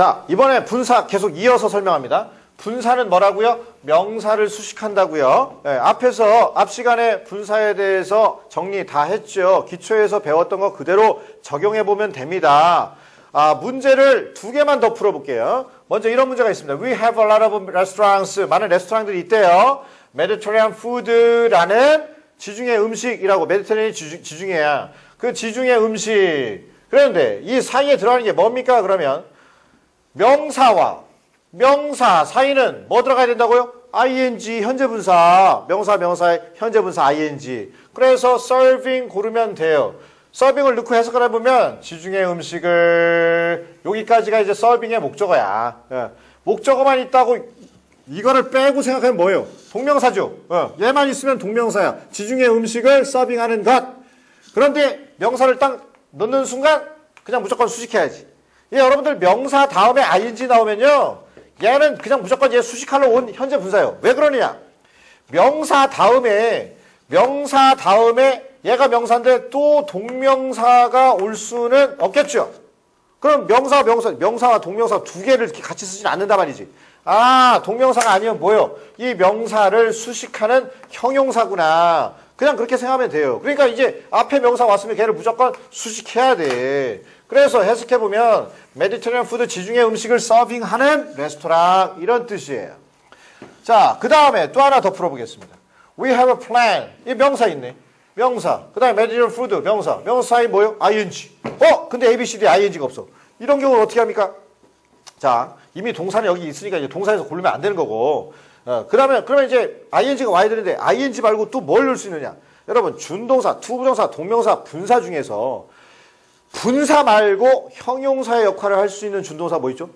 자, 이번에 분사 계속 이어서 설명합니다. 분사는 뭐라고요? 명사를 수식한다고요. 예, 앞에서 앞 시간에 분사에 대해서 정리 다 했죠. 기초에서 배웠던 거 그대로 적용해 보면 됩니다. 아, 문제를 두 개만 더 풀어볼게요. 먼저 이런 문제가 있습니다. We have a lot of restaurants. 많은 레스토랑들이 있대요. Mediterranean food라는 지중해 음식이라고 메디테레니안 지중해야. 그 지중해 음식. 그런데 이 사이에 들어가는 게 뭡니까? 그러면 명사와 명사 사이는 뭐 들어가야 된다고요? ing 현재 분사 명사 명사의 현재 분사 ing 그래서 serving 고르면 돼요. 서빙을 넣고 해석을 해보면 지중해 음식을 여기까지가 이제 서빙의 목적어야. 예. 목적어만 있다고 이거를 빼고 생각하면 뭐예요? 동명사죠. 어. 얘만 있으면 동명사야. 지중해 음식을 서빙하는 것. 그런데 명사를 딱 넣는 순간 그냥 무조건 수식해야지. 예, 여러분들 명사 다음에 ing 나오면요. 얘는 그냥 무조건 얘 수식하러 온 현재 분사예요. 왜 그러느냐? 명사 다음에 명사 다음에 얘가 명사인데 또 동명사가 올 수는 없겠죠. 그럼 명사, 명사, 명사와 동명사 두 개를 같이 쓰진 않는단 말이지. 아, 동명사가 아니면 뭐요? 이 명사를 수식하는 형용사구나. 그냥 그렇게 생각하면 돼요. 그러니까 이제 앞에 명사 왔으면 걔를 무조건 수식해야 돼. 그래서 해석해 보면 메디테리언 푸드 지중해 음식을 서빙하는 레스토랑 이런 뜻이에요. 자, 그 다음에 또 하나 더 풀어보겠습니다. We have a plan. 이 명사 있네. 명사. 그 다음에 메디테리언 푸드 명사. 명사이 뭐요? ing. 어? 근데 ABCD ing가 없어. 이런 경우는 어떻게 합니까? 자, 이미 동사는 여기 있으니까 이제 동사에서 고르면 안 되는 거고. 어, 그러면, 그러면 이제 ing가 와야 되는데 ing 말고 또 뭘 넣을 수 있느냐? 여러분, 준동사, 투부정사, 동명사, 분사 중에서 분사 말고 형용사의 역할을 할 수 있는 준동사 뭐 있죠?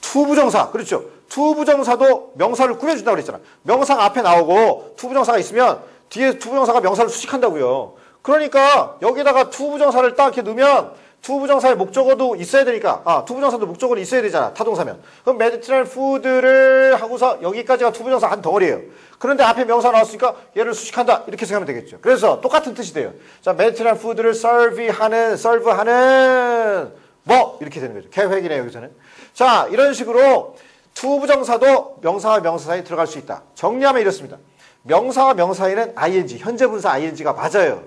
투부정사. 그렇죠. 투부정사도 명사를 꾸며준다고 그랬잖아. 명사가 앞에 나오고 투부정사가 있으면 뒤에 투부정사가 명사를 수식한다고요. 그러니까 여기다가 투부정사를 딱 이렇게 넣으면 투부정사의 목적어도 있어야 되니까 아 투부정사도 목적어는 있어야 되잖아 타동사면. 그럼 메디트랄 푸드를 하고서 여기까지가 투부정사 한 덩어리예요. 그런데 앞에 명사 나왔으니까 얘를 수식한다 이렇게 생각하면 되겠죠. 그래서 똑같은 뜻이 돼요. 자 메디트랄 푸드를 서비하는 서브하는 뭐? 이렇게 되는 거죠. 계획이네요 여기서는. 자 이런 식으로 투부정사도 명사와 명사 사이에 들어갈 수 있다. 정리하면 이렇습니다. 명사와 명사에는 ing 현재 분사 ing가 맞아요.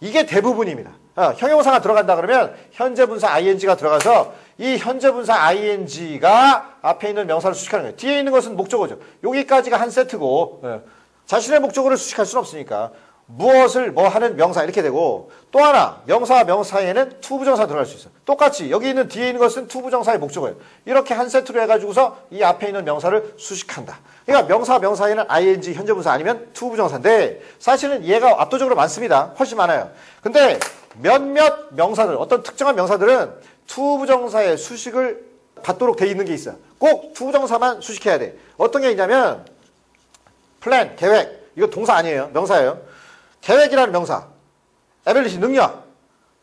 이게 대부분입니다 어, 형용사가 들어간다 그러면 현재 분사 ing가 들어가서 이 현재 분사 ing가 앞에 있는 명사를 수식하는 거예요. 뒤에 있는 것은 목적어죠. 여기까지가 한 세트고 예. 자신의 목적어를 수식할 수는 없으니까 무엇을 뭐 하는 명사 이렇게 되고 또 하나 명사와 명사에는 투부정사 들어갈 수 있어요. 똑같이 여기 있는 뒤에 있는 것은 투부정사의 목적어예요. 이렇게 한 세트로 해가지고서 이 앞에 있는 명사를 수식한다. 그러니까 명사 명사에는 ing 현재 분사 아니면 투부정사인데 사실은 얘가 압도적으로 많습니다. 훨씬 많아요. 근데 몇몇 명사들 어떤 특정한 명사들은 투부정사의 수식을 받도록 돼 있는 게 있어요. 꼭 투부정사만 수식해야 돼. 어떤 게 있냐면 플랜 계획 이거 동사 아니에요. 명사예요. 계획이라는 명사 ability 능력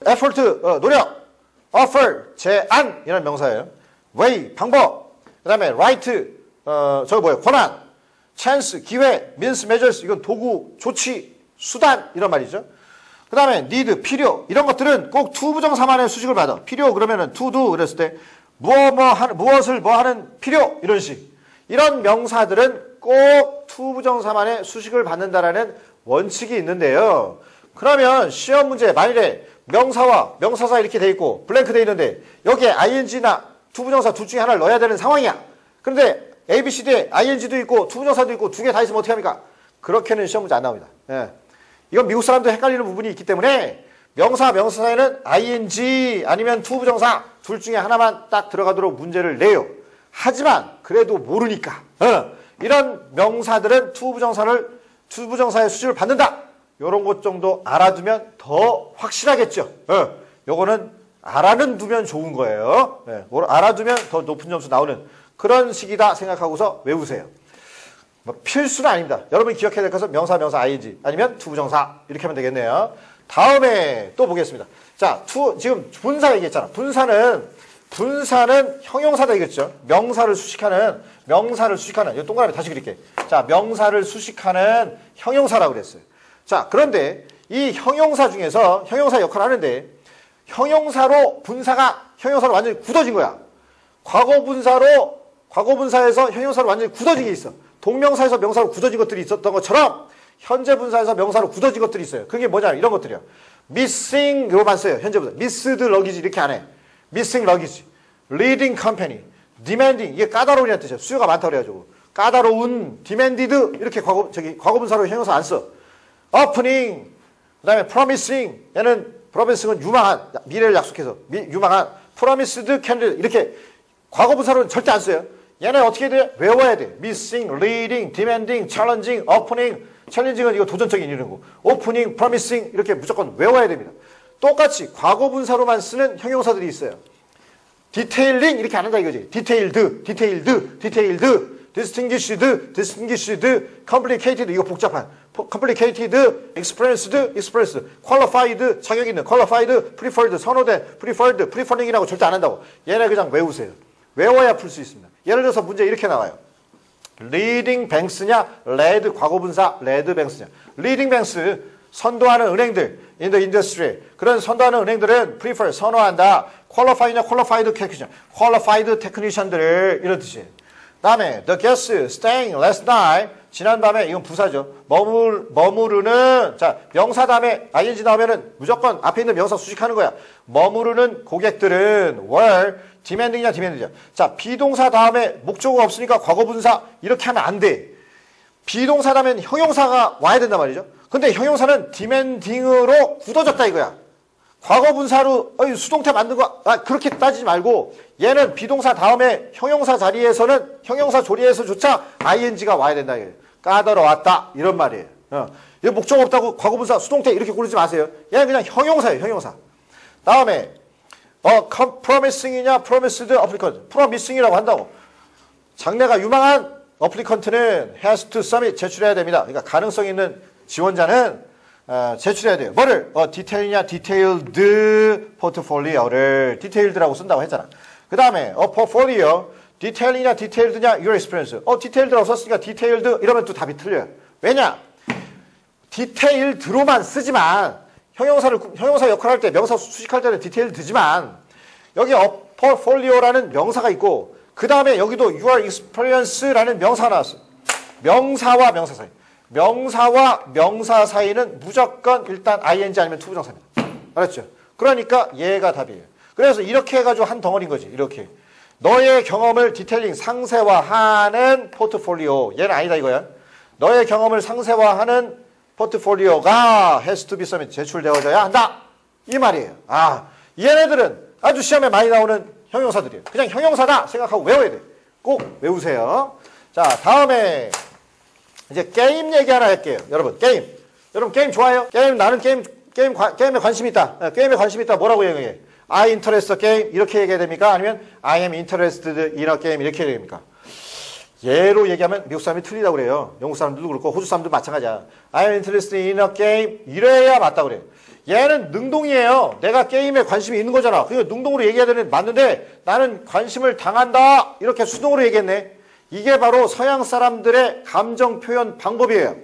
effort 어, 노력 offer 제안 이라는 명사예요. way 방법 그 다음에 right 어, 저거 뭐예요? 권한 chance 기회 means measures 이건 도구 조치 수단 이런 말이죠. 그 다음에 need, 필요 이런 것들은 꼭 투부정사만의 수식을 받아. 필요 그러면은 to do 그랬을 때 무엇 뭐 하는 무엇을 뭐 하는 필요 이런 식 이런 명사들은 꼭 투부정사만의 수식을 받는다라는 원칙이 있는데요. 그러면 시험 문제 만일에 명사와 명사사 이렇게 돼 있고 블랭크 돼 있는데 여기에 ing나 투부정사 둘 중에 하나를 넣어야 되는 상황이야. 그런데 A, B, C, D에 ing도 있고 투부정사도 있고 두 개 다 있으면 어떻게 합니까? 그렇게는 시험 문제 안 나옵니다. 예. 이건 미국 사람도 헷갈리는 부분이 있기 때문에 명사, 명사에는 ing 아니면 투부정사 둘 중에 하나만 딱 들어가도록 문제를 내요. 하지만 그래도 모르니까 어, 이런 명사들은 투부정사를 투부정사의 수식을 받는다. 이런 것 정도 알아두면 더 확실하겠죠. 어, 요거는 알아는 두면 좋은 거예요. 네, 알아두면 더 높은 점수 나오는 그런 식이다 생각하고서 외우세요. 뭐 필수는 아닙니다. 여러분이 기억해야 될 것은 명사, 명사, ing 아니면 투부정사 이렇게 하면 되겠네요. 다음에 또 보겠습니다. 자, 투 지금 분사 얘기했잖아. 분사는 분사는 형용사다 이겠죠. 명사를 수식하는 명사를 수식하는 이 동그라미 다시 그릴게. 자, 명사를 수식하는 형용사라고 그랬어요. 자, 그런데 이 형용사 중에서 형용사 역할을 하는데 형용사로 분사가 형용사로 완전히 굳어진 거야. 과거 분사로 과거 분사에서 형용사로 완전히 굳어진 게 있어. 동명사에서 명사로 굳어진 것들이 있었던 것처럼 현재 분사에서 명사로 굳어진 것들이 있어요. 그게 뭐냐 이런 것들이요. missing 이거만 써요. 현재 분사. missed luggage 이렇게 안 해. missing luggage, leading company, demanding 이게 까다로운이라는 뜻이에요. 수요가 많다고 그래가지고 까다로운, demanded 이렇게 과거 저기 과거 분사로 형용사 안 써. opening 그 다음에 promising 얘는 promising은 유망한 미래를 약속해서 미, 유망한 promised candidate 이렇게 과거 분사로는 절대 안 써요. 얘네 어떻게 돼? 외워야 돼. missing, leading, demanding, challenging, opening. 챌린징은 이거 도전적인 이런 거. opening, promising 이렇게 무조건 외워야 됩니다. 똑같이 과거 분사로만 쓰는 형용사들이 있어요. 디테일링 이렇게 안 한다 이거지. 디테일드, 디테일드, 디테일드, distinguished, distinguished, complicated 이거 복잡한. complicated, experienced, expressed, qualified 자격 있는, qualified, preferred 선호된, preferred, preferring이라고 절대 안 한다고. 얘네 그냥 외우세요. 외워야 풀 수 있습니다. 예를 들어서 문제 이렇게 나와요. leading banks냐, led 과거분사, led banks냐. leading banks 선도하는 은행들 in the industry 그런 선도하는 은행들은 prefer 선호한다. qualify냐, qualified technician, qualified technician들을 이런 뜻이에요. 다음에 the guest staying last night 지난밤에 이건 부사죠. 머물 머무르는 자 명사 다음에 ing 나오면은 무조건 앞에 있는 명사 수식하는 거야. 머무르는 고객들은 were demanding이냐 demanding이냐. 자 비동사 다음에 목적어가 없으니까 과거분사 이렇게 하면 안 돼. 비동사 다음엔 형용사가 와야 된단 말이죠. 근데 형용사는 demanding으로 굳어졌다 이거야. 과거 분사로 어이, 수동태 만든 거 아, 그렇게 따지지 말고 얘는 비동사 다음에 형용사 자리에서는 형용사 조리에서조차 ing가 와야 된다 이거예요. 까다로웠다 이런 말이에요. 어. 이 목적 없다고 과거 분사 수동태 이렇게 고르지 마세요. 얘는 그냥 형용사예요. 형용사. 다음에 어 promising이냐 promised applicant promising이라고 한다고. 장래가 유망한 어플리컨트는 has to submit 제출해야 됩니다. 그러니까 가능성 있는 지원자는 어, 제출해야 돼요. 뭐를? 어, 디테일이냐, 디테일드 포트폴리오를 디테일드라고 쓴다고 했잖아. 그 다음에, 어, 포트폴리오, 디테일이냐, 디테일드냐, your experience. 어, 디테일드라고 썼으니까 디테일드 이러면 또 답이 틀려요. 왜냐? 디테일드로만 쓰지만, 형용사를, 형용사 역할을 할 때, 명사 수식할 때는 디테일드지만, 여기 어, 포트폴리오라는 명사가 있고, 그 다음에 여기도 your experience라는 명사가 나왔어요. 명사와 명사 사이. 명사와 명사 사이는 무조건 일단 ing 아니면 투부정사입니다. 알았죠? 그러니까 얘가 답이에요. 그래서 이렇게 해가지고 한 덩어리인 거지. 이렇게. 너의 경험을 디테일링 상세화하는 포트폴리오. 얘는 아니다 이거야. 너의 경험을 상세화하는 포트폴리오가 has to be submit 제출되어져야 한다. 이 말이에요. 아, 얘네들은 아주 시험에 많이 나오는 형용사들이에요. 그냥 형용사다 생각하고 외워야 돼. 꼭 외우세요. 자, 다음에 이제 게임 얘기 하나 할게요. 여러분, 게임. 여러분, 게임 좋아요? 게임, 나는 게임, 게임, 게임에 관심 있다. 네, 게임에 관심 있다. 뭐라고 얘기해? I interest game. 이렇게 얘기해야 됩니까? 아니면 I am interested in a game. 이렇게 얘기해야 됩니까? 예로 얘기하면 미국 사람이 틀리다고 그래요. 영국 사람들도 그렇고 호주 사람도 마찬가지야. I am interested in a game. 이래야 맞다 그래. 얘는 능동이에요. 내가 게임에 관심이 있는 거잖아. 그러니까 능동으로 얘기해야 되는 맞는데 나는 관심을 당한다. 이렇게 수동으로 얘기했네. 이게 바로 서양 사람들의 감정 표현 방법이에요.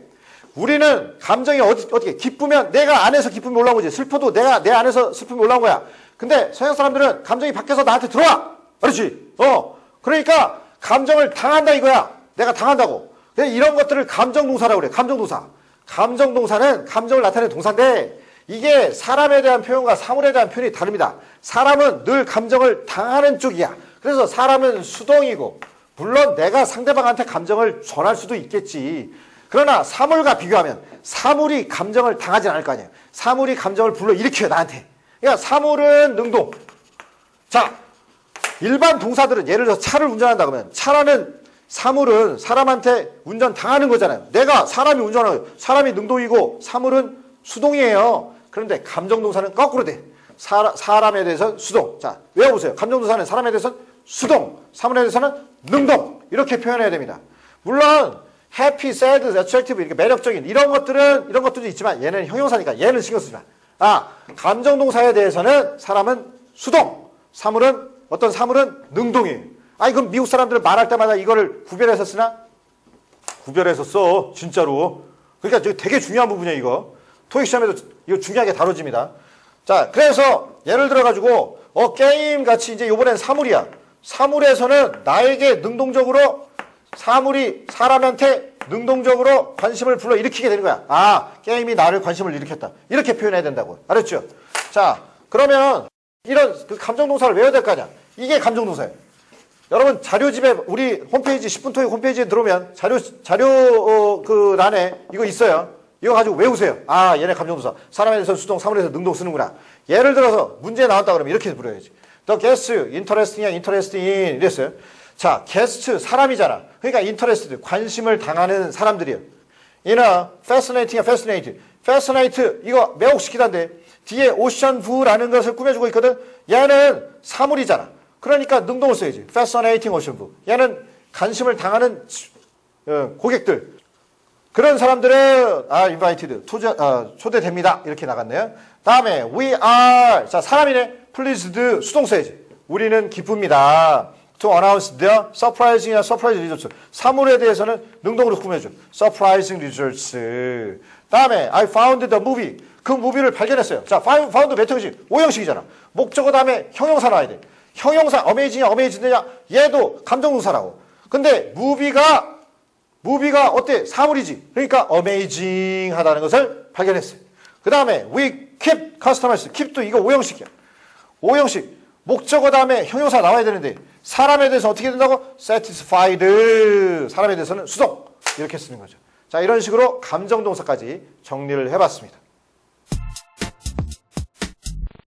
우리는 감정이 어디, 어떻게, 기쁘면 내가 안에서 기쁨이 올라온 거지. 슬퍼도 내가 내 안에서 슬픔이 올라온 거야. 근데 서양 사람들은 감정이 밖에서 나한테 들어와! 그렇지? 어. 그러니까 감정을 당한다 이거야. 내가 당한다고. 이런 것들을 감정동사라고 그래. 감정동사. 감정동사는 감정을 나타내는 동사인데 이게 사람에 대한 표현과 사물에 대한 표현이 다릅니다. 사람은 늘 감정을 당하는 쪽이야. 그래서 사람은 수동이고 물론 내가 상대방한테 감정을 전할 수도 있겠지. 그러나 사물과 비교하면 사물이 감정을 당하지 않을 거 아니에요. 사물이 감정을 불러일으켜요, 나한테. 그러니까 사물은 능동. 자, 일반 동사들은 예를 들어서 차를 운전한다 그러면 차라는 사물은 사람한테 운전 당하는 거잖아요. 내가 사람이 거예요. 사람이 능동이고 사물은 수동이에요. 그런데 감정 동사는 거꾸로 돼. 사, 사람 에 대해서 수동. 자, 외워보세요. 감정동사는 사람에 대해서 수동, 사물에 대해서는 능동 이렇게 표현해야 됩니다. 물론 happy, sad, attractive 이렇게 매력적인 이런 것들은 이런 것들도 있지만 얘는 형용사니까 얘는 신경 쓰지 마. 아 감정 동사에 대해서는 사람은 수동, 사물은 어떤 사물은 능동이에요. 아 이건 미국 사람들 말할 때마다 이거를 구별해서 쓰나? 구별해서 써 진짜로. 그러니까 되게 중요한 부분이에요 이거. 토익 시험에도 이거 중요하게 다뤄집니다. 자 그래서 예를 들어 가지고 어 게임 같이 이제 요번엔 사물이야. 사물에서는 나에게 능동적으로 사물이 사람한테 능동적으로 관심을 불러 일으키게 되는 거야. 아, 게임이 나를 관심을 일으켰다. 이렇게 표현해야 된다고. 알았죠? 자, 그러면 이런 그 감정동사를 외워야 될 거 아니야. 이게 감정동사예요. 여러분 자료집에 우리 홈페이지 10분 토익 홈페이지에 들어오면 자료 자료 어, 그 란에 이거 있어요. 이거 가지고 외우세요. 아 얘네 감정동사 사람에 대해서 수동 사물에서 능동 쓰는구나. 예를 들어서 문제 나왔다 그러면 이렇게 부려야지. The guest interesting이야 interesting in 이랬어요. 자 guest 사람이잖아. 그러니까 interested 관심을 당하는 사람들이에요. 이나 fascinating이야 fascinate. fascinate 이거 매혹시키다인데 뒤에 오션 부라는 것을 꾸며주고 있거든. 얘는 사물이잖아. 그러니까 능동을 써야지. fascinating ocean view. 얘는 관심을 당하는 어, 고객들. 그런 사람들은 아 invited 초대, 어, 초대됩니다. 이렇게 나갔네요. 다음에 we are 자 사람이네 pleased 수동 써야지. 우리는 기쁩니다. to announce the surprising이나 surprise results. 사물에 대해서는 능동으로 꾸며줘. surprising results. 다음에 I found the movie. 그 무비를 발견했어요. 자, found 몇 형식? 5형식이잖아. 목적어 다음에 형용사 나와야 돼. 형용사 어메이징이야 어메이징이냐? 얘도 감정동사라고. 근데 무비가 무비가 어때? 사물이지. 그러니까 어메이징하다는 것을 발견했어요. 그 다음에 we keep customers. keep도 이거 5형식이야. 5형식. 목적어 다음에 형용사 나와야 되는데 사람에 대해서 어떻게 된다고? satisfied. 사람에 대해서는 수동. 이렇게 쓰는 거죠. 자, 이런 식으로 감정동사까지 정리를 해봤습니다.